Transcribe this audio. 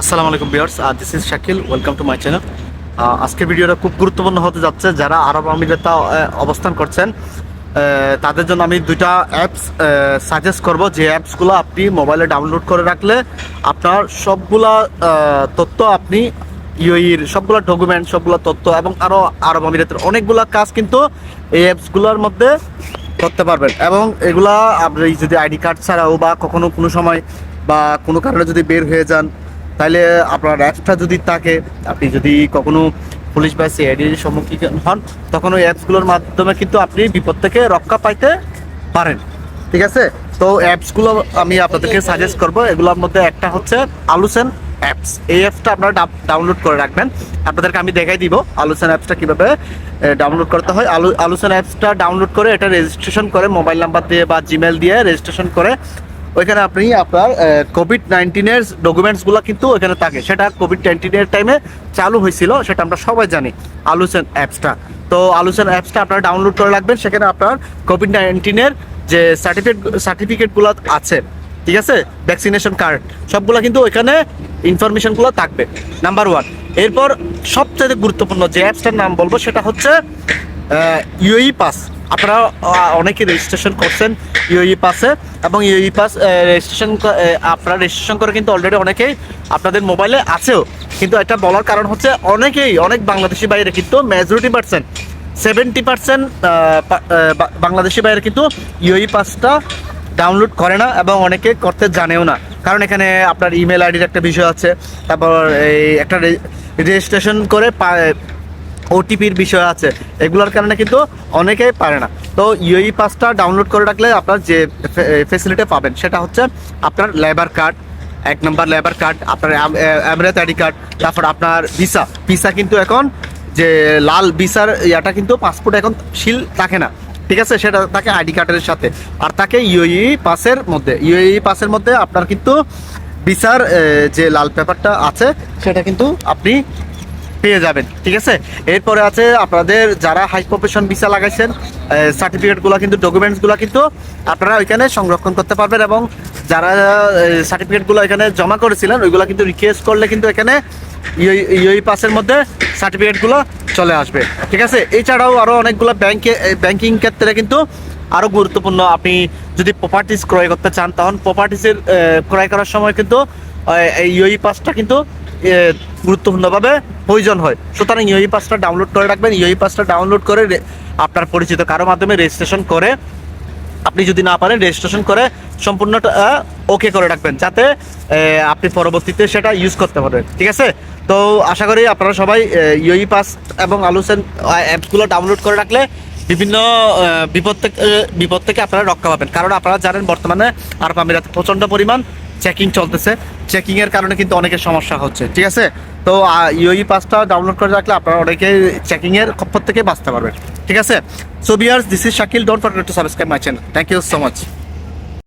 আসসালামু আলাইকুম viewers R this is Shakil welcome to my channel আজকের ভিডিওটা খুব গুরুত্বপূর্ণ হতে যাচ্ছে, যারা আরব আমিরাতে অবস্থান করছেন তাদের জন্য আমি দুইটা অ্যাপস সাজেস্ট করব। যে অ্যাপসগুলো আপনি মোবাইলে ডাউনলোড করে রাখলে আপনার সবগুলা তথ্য আপনি ইউইর সবগুলো ডকুমেন্ট সবগুলো তথ্য এবং আরও আরব আমিরাতের অনেকগুলা কাজ কিন্তু এই অ্যাপসগুলোর মধ্যে করতে পারবেন। এবং এগুলা আপনি যদি আইডি কার্ড ছাড়াও বা কখনো কোনো সময় বা কোনো কারণে যদি বের হয়ে যান তাহলে আপনার অ্যাপসটা যদি থাকে আপনি যদি কখনো পুলিশ বা সিআইডির সম্মুখীন হন তখন ওই অ্যাপসগুলোর মাধ্যমে কিন্তু আপনি বিপদ থেকে রক্ষা পাইতে পারেন। ঠিক আছে? তো অ্যাপসগুলো আমি আপনাদেরকে সাজেস্ট করব। এগুলোর মধ্যে একটা হচ্ছে আলুসেন অ্যাপস এই অ্যাপসটা আপনারা ডাউনলোড করে রাখবেন। আপনাদেরকে আমি দেখাই দিব আলুসেন অ্যাপসটা কীভাবে ডাউনলোড করতে হয়। আলু আলুসেন অ্যাপসটা ডাউনলোড করে এটা রেজিস্ট্রেশন করে মোবাইল নাম্বার দিয়ে বা জিমেল দিয়ে রেজিস্ট্রেশন করে ওইখানে আপনি আপনার কোভিড নাইন্টিনের ডকুমেন্টসগুলো কিন্তু ওইখানে থাকে। সেটা কোভিড নাইন্টিনের টাইমে চালু হয়েছিল, সেটা আমরা সবাই জানি আলুসেন অ্যাপসটা তো আলুসেন অ্যাপসটা আপনারা ডাউনলোড করে রাখবেন, সেখানে আপনার কোভিড নাইন্টিনের যে সার্টিফিকেট সার্টিফিকেটগুলো আছে, ঠিক আছে? ভ্যাকসিনেশন কার্ড সবগুলো কিন্তু ওইখানে ইনফরমেশনগুলো থাকবে নাম্বার ওয়ান এরপর সবচেয়ে গুরুত্বপূর্ণ যে অ্যাপসটার নাম বলব, সেটা হচ্ছে ইউই পাস আপনারা অনেকে রেজিস্ট্রেশন করছেন ইউই পাসে এবং ইউই পাস রেজিস্ট্রেশন আপনারা রেজিস্ট্রেশন করে কিন্তু অলরেডি অনেকেই আপনাদের মোবাইলে আছেও। কিন্তু এটা বলার কারণ হচ্ছে অনেকেই, অনেক বাংলাদেশি বাইরে কিন্তু majority percent seventy percent Bangladeshi বাইরে কিন্তু ইউই পাসটা ডাউনলোড করে না এবং অনেকে করতে জানেও না। কারণ এখানে আপনার ইমেল আইডির একটা বিষয় আছে, তারপর এই একটা রেজিস্ট্রেশন করে ওটিপির বিষয় আছে, এগুলোর কারণে কিন্তু অনেকেই পারে না। তো ইউই পাসটা ডাউনলোড করে রাখলে আপনার যে ফেসিলিটি পাবেন, সেটা হচ্ছে আপনার লেবার কার্ড এক নম্বর লেবার কার্ড আপনার অ্যামরেত আইডি কার্ড তারপর আপনার ভিসা ভিসা কিন্তু এখন যে লাল ভিসার ইয়াটা কিন্তু পাসপোর্ট এখন শিল থাকে না। ঠিক আছে? সেটা থাকে আইডি কার্ডের সাথে। আর থাকে ইউই পাসের মধ্যে। ইউই পাসের মধ্যে আপনার কিন্তু ভিসার যে লাল পেপারটা আছে, সেটা কিন্তু আপনি পেয়ে যাবেন, ঠিক আছে? এরপরে আছে আপনাদের যারা হাই প্রফেশন ভিসা লাগাইছেন সার্টিফিকেটগুলো কিন্তু ডকুমেন্টসগুলো কিন্তু আপনারা ওইখানে সংরক্ষণ করতে পারবেন এবং যারা সার্টিফিকেটগুলো এখানে জমা করেছিলেন, ওইগুলো কিন্তু রিকোয়েস্ট করলে কিন্তু এখানে ইউই পাসের মধ্যে সার্টিফিকেটগুলো চলে আসবে, ঠিক আছে? এছাড়াও আরও অনেকগুলো ব্যাংকে ব্যাংকিং ক্ষেত্রে কিন্তু আরও গুরুত্বপূর্ণ আপনি যদি প্রপার্টিস ক্রয় করতে চান, তখন প্রপার্টিসের ক্রয় করার সময় কিন্তু ইউই পাসটা কিন্তু গুরুত্বপূর্ণভাবে প্রয়োজন হয়। সুতরাং ইউই পাসটা ডাউনলোড করে রাখবেন। ইউই পাসটা ডাউনলোড করে আপনার পরিচিত কারও মাধ্যমে রেজিস্ট্রেশন করে আপনি যদি না পারেন, রেজিস্ট্রেশন করে সম্পূর্ণটা ওকে করে রাখবেন, যাতে আপনি পরবর্তীতে সেটা ইউজ করতে পারবেন ঠিক আছে? তো আশা করি আপনারা সবাই ইউই পাস এবং আলুসেন অ্যাপসগুলো ডাউনলোড করে রাখলে বিভিন্ন বিপদ থেকে বিপদ থেকে আপনারা রক্ষা পাবেন। কারণ আপনারা জানেন বর্তমানে আরব আমিরাতে প্রচণ্ড পরিমাণ চেকিং চলতেছে। চেকিং এর কারণে কিন্তু অনেকের সমস্যা হচ্ছে, ঠিক আছে? তো ইউই পাসটা ডাউনলোড করে রাখলে আপনারা অনেকে চেকিং এর খপ্পর থেকে বাঁচতে পারবেন, ঠিক আছে? So viewers this is Shakil don't forget to subscribe my channel thank you so much